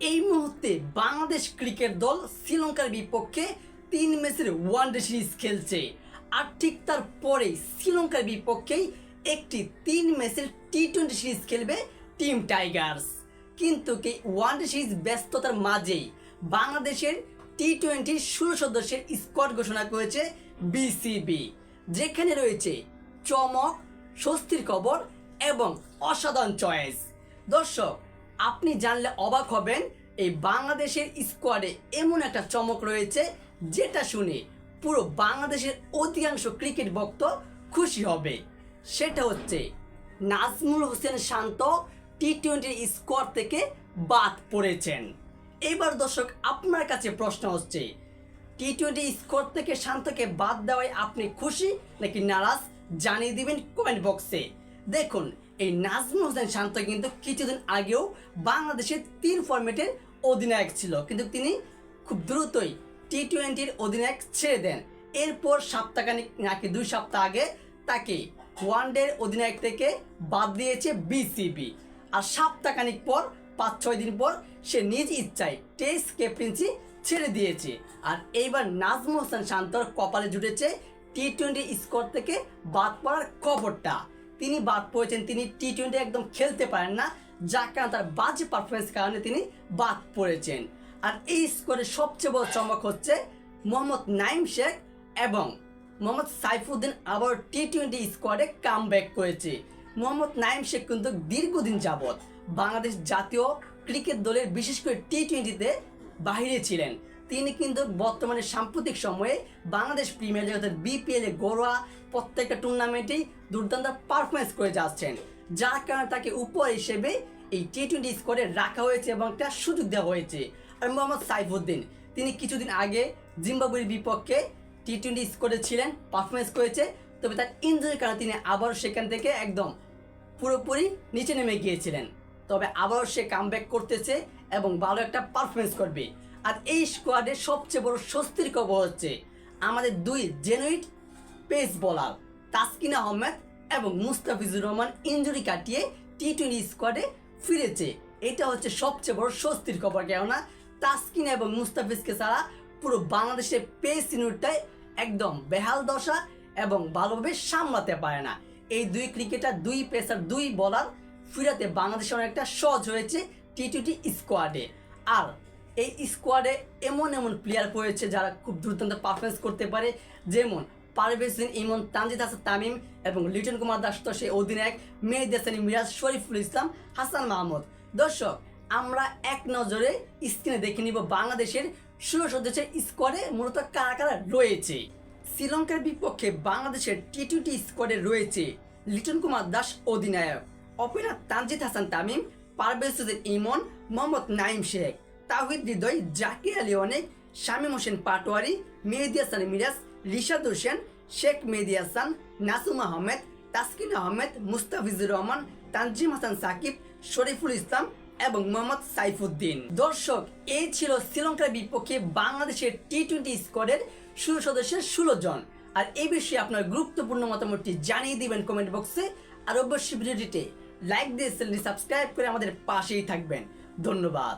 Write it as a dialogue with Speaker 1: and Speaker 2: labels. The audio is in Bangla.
Speaker 1: এই মুহূর্তে বাংলাদেশ ক্রিকেট দল শ্রীলঙ্কার বিপক্ষে তিন ম্যাচের ওয়ানডে সিরিজ খেলছে। আর ঠিক তার পরেই শ্রীলঙ্কার বিপক্ষেই একটি তিন ম্যাচের টি টোয়েন্টি সিরিজ খেলবে টিম টাইগার্স। কিন্তু কি ওয়ানডে সিরিজ ব্যস্ততার মাঝেই বাংলাদেশের টি টোয়েন্টির ষোলো সদস্যের স্কোয়াড ঘোষণা করেছে বিসিবি, যেখানে রয়েছে চমক, স্বস্তির খবর এবং অসাধারণ চয়েস দর্শক আপনি জানলে অবাক হবেন, এই বাংলাদেশের স্কোয়াডে এমন একটা চমক রয়েছে, যেটা শুনে পুরো বাংলাদেশের অধিকাংশ ক্রিকেট ভক্ত খুশি হবে। সেটা হচ্ছে, নাজমুল হোসেন শান্ত টি টোয়েন্টির স্কোয়াড থেকে বাদ পড়েছেন। এবার দর্শক, আপনার কাছে প্রশ্ন হচ্ছে টি টোয়েন্টি স্কোর থেকে শান্তকে বাদ দেওয়ায় আপনি খুশি নাকি নারাজ? জানিয়ে দিবেন কমেন্ট বক্সে দেখুন এই নাজমুল হোসেন শান্ত কিন্তু কিছুদিন আগেও বাংলাদেশের তিন ফরম্যাটের অধিনায়ক ছিল। কিন্তু তিনি খুব দ্রুতই টি টোয়েন্টির অধিনায়ক ছেড়ে দেন। এরপর সপ্তাহখানিক নাকি দুই সপ্তাহ আগে তাকে ওয়ানডের অধিনায়ক থেকে বাদ দিয়েছে বিসিবি আর সপ্তাহখানিক পর, পাঁচ ছয় দিন পর সে নিজ ইচ্ছায় টেস্ট ক্যাপ্টেন্সি ছেড়ে দিয়েছে। আর এইবার নাজমুল হোসেন শান্তর কপালে জুটেছে টি টোয়েন্টি স্কোর থেকে বাদ পড়ার খবরটা। তিনি বাদ পড়েছেন, তিনি টি টোয়েন্টি একদম খেলতে পারেন না, যার কারণে তার বাজে পারফরমেন্স কারণে তিনি বাদ পড়েছেন। আর এই স্কোরের সবচেয়ে বড় চমক হচ্ছে মোহাম্মদ নাইম শেখ এবং মোহাম্মদ সাইফুদ্দিন আবার টি টোয়েন্টি স্কোয়াডে কাম ব্যাক করেছে। মোহাম্মদ নাইম শেখ কিন্তু দীর্ঘদিন যাবৎ বাংলাদেশ জাতীয় ক্রিকেট দলের বিশেষ করে টি টোয়েন্টিতে বাহিরে ছিলেন। তিনি কিন্তু বর্তমানে সাম্প্রতিক সময়ে বাংলাদেশ প্রিমিয়ার লিগ অর্থাৎ বিপিএল ঘরোয়া প্রত্যেকটা টুর্নামেন্টেই দুর্দান্ত পারফরমেন্স করে যাচ্ছেন। যার কারণে তাকে উপর হিসেবে এই টি টোয়েন্টি স্কোয়াডে রাখা হয়েছে এবং একটা সুযোগ দেওয়া হয়েছে। আর মোহাম্মদ সাইফুদ্দিন, তিনি কিছুদিন আগে জিম্বাবুয়ের বিপক্ষে টি টোয়েন্টি স্কোয়াডে ছিলেন পারফরমেন্স করেছে, তবে তার ইঞ্জুরির কারণে তিনি আবার সেখান থেকে একদম পুরোপুরি নিচে নেমে গিয়েছিলেন। তবে আবারও সে কামব্যাক করতেছে এবং ভালো একটা পারফরমেন্স করবে। আর এই স্কোয়াডের সবচেয়ে বড় স্বস্তির খবর হচ্ছে আমাদের দুই জেনুইট পেস বলার তাসকিন আহমেদ এবং মুস্তাফিজুর রহমান ইঞ্জুরি কাটিয়ে টি টোয়েন্টি স্কোয়াডে ফিরেছে। এটা হচ্ছে সবচেয়ে বড় স্বস্তির খবর, কেননা তাসকিন এবং মুস্তাফিজকে ছাড়া পুরো বাংলাদেশের পেস ইউনিটটাই একদম বেহাল দশা এবং ভালোভাবে সামলাতে পারে না। এই দুই ক্রিকেটার দুই পেসার দুই বলার ফিরাতে বাংলাদেশের অনেকটা সহজ হয়েছে টি টোয়েন্টি স্কোয়াডে আর এই স্কোয়াডে এমন এমন প্লেয়ার পড়েছে যারা খুব দুর্দান্ত পারফরমেন্স করতে পারে। যেমন পারভেজ হোসেন ইমন, তানজিদ হাসান, তামিম এবং লিটন কুমার দাস তো সেই অধিনায়ক। মেহেদি হাসান, মিরাজ শরীফুল ইসলাম, হাসান মাহমুদ। দর্শক, আমরা এক নজরে স্ক্রিনে দেখে নিব বাংলাদেশের ষোলো সদস্যের স্কোয়াডে মূলত কারা কারা রয়েছে। শ্রীলঙ্কার বিপক্ষে বাংলাদেশের টি টোয়েন্টি স্কোয়াডে রয়েছে লিটন কুমার দাস অধিনায়ক ওপেনার তানজিদ হাসান, তামিম, পারভেজ ইমন, মোহাম্মদ নাইম শেখ। তাহিদ হৃদয়, জাকির আলী অনেক, শামীম হোসেন পাটোয়ারি, মেহেদি হাসান মিরাজ, রিশাদ হোসেন, শেখ মেহেদি হাসান, নাসুম আহমেদ, তাসকিন আহমেদ, মুস্তাফিজুর রহমান, তানজিম হাসান সাকিব, শরীফুল ইসলাম এবং মোহাম্মদ সাইফুদ্দিন। দর্শক, এই ছিল শ্রীলঙ্কার বিপক্ষে বাংলাদেশের টি টোয়েন্টি স্কোয়াডের ষোলো সদস্যের ষোলো জন। আর এই বিষয়ে আপনার গুরুত্বপূর্ণ মতামতটি জানিয়ে দিবেন কমেন্ট বক্সে। আর অবশ্যই ভিডিওটিতে লাইক দিয়ে সাবস্ক্রাইব করে আমাদের পাশেই থাকবেন। ধন্যবাদ।